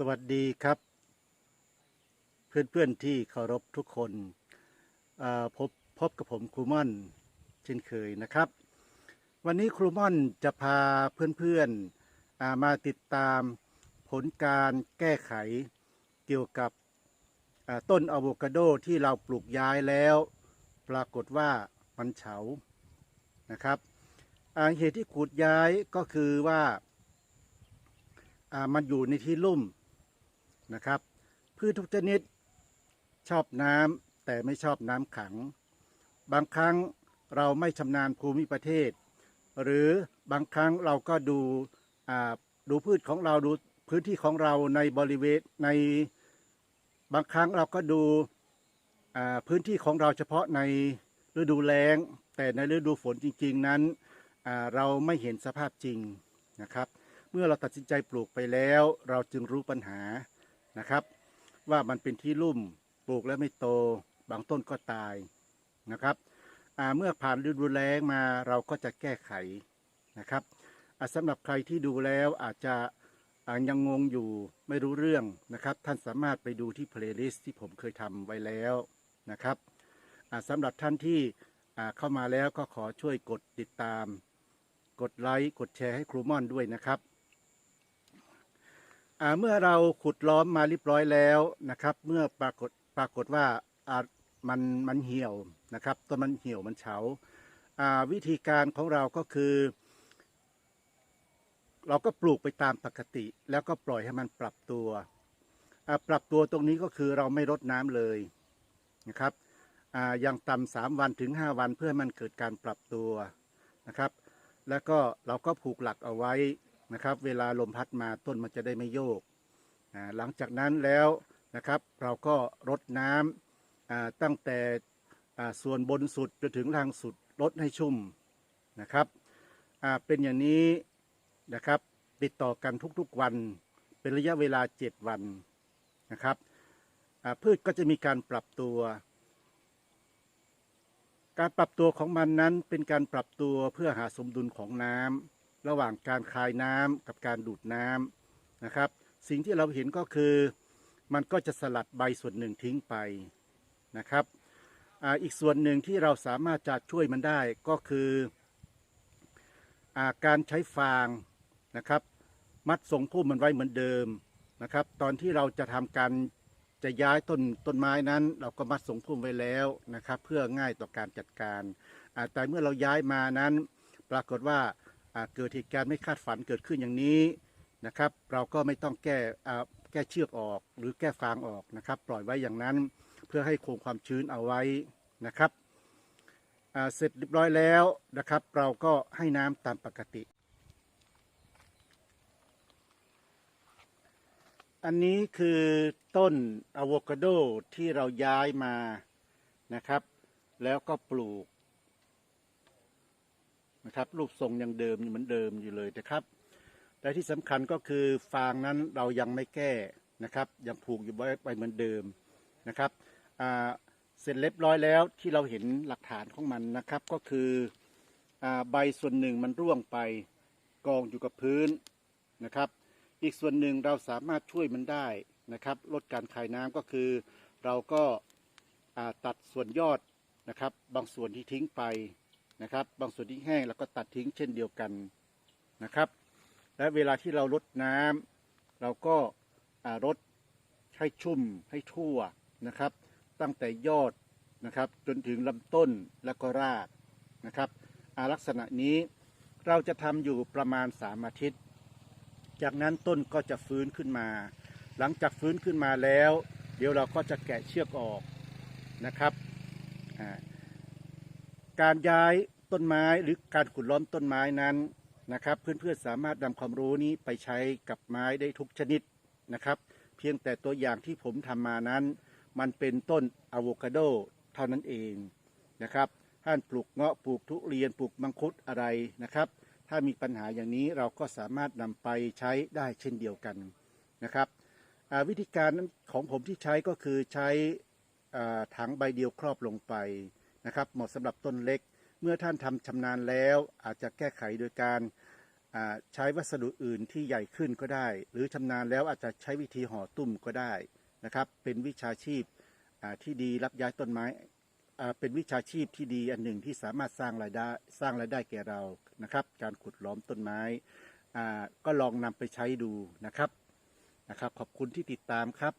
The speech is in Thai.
สวัสดีครับ เพื่อนๆที่เคารพทุกคนพบพบกับผมครูม่อนเช่นเคยนะครับ วันนี้ครูม่อนจะพาเพื่อนๆอ่ามาติดตามผลการแก้ไขเกี่ยวกับต้นอะโวคาโดที่เราปลูกย้ายแล้ว ปรากฏว่ามันเฉานะครับเหตุที่ขูดย้ายก็คือว่ามันอยู่ในที่ลุ่ม นะครับ พืชทุกชนิดชอบน้ำแต่ไม่ชอบน้ำขัง บางครั้งเราไม่ชำนาญภูมิประเทศ หรือบางครั้งเราก็ดูดูพืชของเราดูพื้นที่ของเราในบริเวณในบางครั้งเราก็ดูพื้นที่ของเราเฉพาะในฤดูแล้ง แต่ในฤดูฝนจริง ๆ นั้นเราไม่เห็นสภาพจริงนะครับ เมื่อเราตัดสินใจปลูกไปแล้ว เราจึงรู้ปัญหา นะครับ ว่ามันเป็นที่ลุ่มปลูกแล้วไม่โต บางต้นก็ตายนะครับเมื่อผ่านฤดูแล้งมาเราก็จะแก้ไขนะครับสำหรับใครที่ดูแล้วอาจจะยังงงอยู่ไม่รู้เรื่องนะครับ ท่านสามารถไปดูที่เพลย์ลิสต์ที่ผมเคยทำไว้แล้วนะครับสำหรับท่านที่เข้ามาแล้วก็ขอช่วยกดติดตาม กดไลค์กดแชร์ให้ครูม่อนด้วยนะครับ เมื่อเราขุดล้อมมาเรียบร้อยแล้วนะครับ เมื่อปรากฏปรากฏว่ามันมันเหี่ยวนะครับต้นมันเหี่ยวมันเฉาวิธีการของเราก็คือ เราก็ปลูกไปตามปกติ แล้วก็ปล่อยให้มันปรับตัวปรับตัวตรงนี้ก็คือเราไม่รดน้ำเลยนะครับอย่างต่ำสามวันถึงห้าวันเพื่อให้มันเกิดการปรับตัวนะครับ แล้วก็เราก็ผูกหลักเอาไว้ นะครับ เวลาลมพัดมาต้นมันจะได้ไม่โยก หลังจากนั้นแล้วนะครับ เราก็รดน้ำตั้งแต่ส่วนบนสุดจนถึงล่างสุดรดให้ชุ่มนะครับเป็นอย่างนี้นะครับ ติดต่อกันทุกๆวัน เป็นระยะเวลา 7 วันนะครับพืชก็จะมีการปรับตัว การปรับตัวของมันนั้นเป็นการปรับตัวเพื่อหาสมดุลของน้ำ ระหว่างการคายน้ำกับการดูดน้ำนะครับ สิ่งที่เราเห็นก็คือมันก็จะสลัดใบส่วนหนึ่งทิ้งไปนะครับออีกส่วนหนึ่งที่เราสามารถจะช่วยมันได้ก็คืออการใช้ฟางนะครับ มัดทรงพุ่มมันไว้เหมือนเดิมนะครับ ตอนที่เราจะทำการจะย้ายต้นต้นไม้นั้น เราก็มัดสงพุ่มไว้แล้วนะครับ เพื่อง่ายต่อการจัดการแต่เมื่อเราย้ายมานั้นปรากฏว่า เกิดเหตุการณ์ไม่คาดฝันเกิดขึ้นอย่างนี้นะครับ เราก็ไม่ต้องแก้แก้เชือกออกหรือแก้ฟางออกนะครับ ปล่อยไว้อย่างนั้นเพื่อให้คงความชื้นเอาไว้นะครับเสร็จเรียบร้อยแล้วนะครับ เราก็ให้น้ำตามปกติ อันนี้คือต้นอะโวคาโดที่เราย้ายมานะครับ แล้วก็ปลูก นะครับ รูปทรงยังเดิมเหมือนเดิมอยู่เลยนะครับแต่ที่สำคัญก็คือฟางนั้นเรายังไม่แก้นะครับยังผูกอยู่ไว้ไว้เหมือนเดิมนะครับเสร็จเรียบร้อยแล้วที่เราเห็นหลักฐานของมันนะครับ ก็คืออใบส่วนหนึ่งมันร่วงไปกองอยู่กับพื้นนะครับ อีกส่วนหนึ่งเราสามารถช่วยมันได้นะครับ ลดการคายน้ำก็คือ เราก็ตัดส่วนยอดนะครับ บางส่วนที่ทิ้งไป นะครับ บางส่วนที่แห้งแล้วก็ตัดทิ้งเช่นเดียวกันนะครับ และเวลาที่เราลดน้ำเราก็อ่ารดให้ชุ่มให้ทั่วนะครับ ตั้งแต่ยอดนะครับจนถึงลำต้นแล้วก็รากนะครับลักษณะนี้เราจะทำอยู่ประมาณ3อาทิตย์ จากนั้นต้นก็จะฟื้นขึ้นมา หลังจากฟื้นขึ้นมาแล้ว เดี๋ยวเราก็จะแกะเชือกออกนะครับอ่า การย้ายต้นไม้หรือการขุดล้อมต้นไม้นั้นนะครับ เพื่อนๆสามารถนำความรู้นี้ไปใช้กับไม้ได้ทุกชนิดนะครับ เพียงแต่ตัวอย่างที่ผมทำมานั้น มันเป็นต้นอะโวคาโดเท่านั้นเองนะครับท่านปลูกเงาะปลูกทุเรียนปลูกมังคุดอะไรนะครับ ถ้ามีปัญหาอย่างนี้เราก็สามารถนำไปใช้ได้เช่นเดียวกันนะครับวิธีการของผมที่ใช้ก็คือใช้ถังใบเดียวครอบลงไป นะครับเหมาะสำหรับต้นเล็ก เมื่อท่านทำชำนาญแล้ว อาจจะแก้ไขโดยการใช้วัสดุอื่นที่ใหญ่ขึ้นก็ได้ หรือชำนาญแล้วอาจจะใช้วิธีห่อตุ้มก็ได้นะครับ เป็นวิชาชีพที่ดีรับย้ายต้นไม้เป็นวิชาชีพที่ดีอันหนึ่งที่สามารถสร้างรายได้สร้างรายได้แก่เรานะครับ การขุดล้อมต้นไม้ก็ลองนำไปใช้ดูนะครับนะครับ ขอบคุณที่ติดตามครับ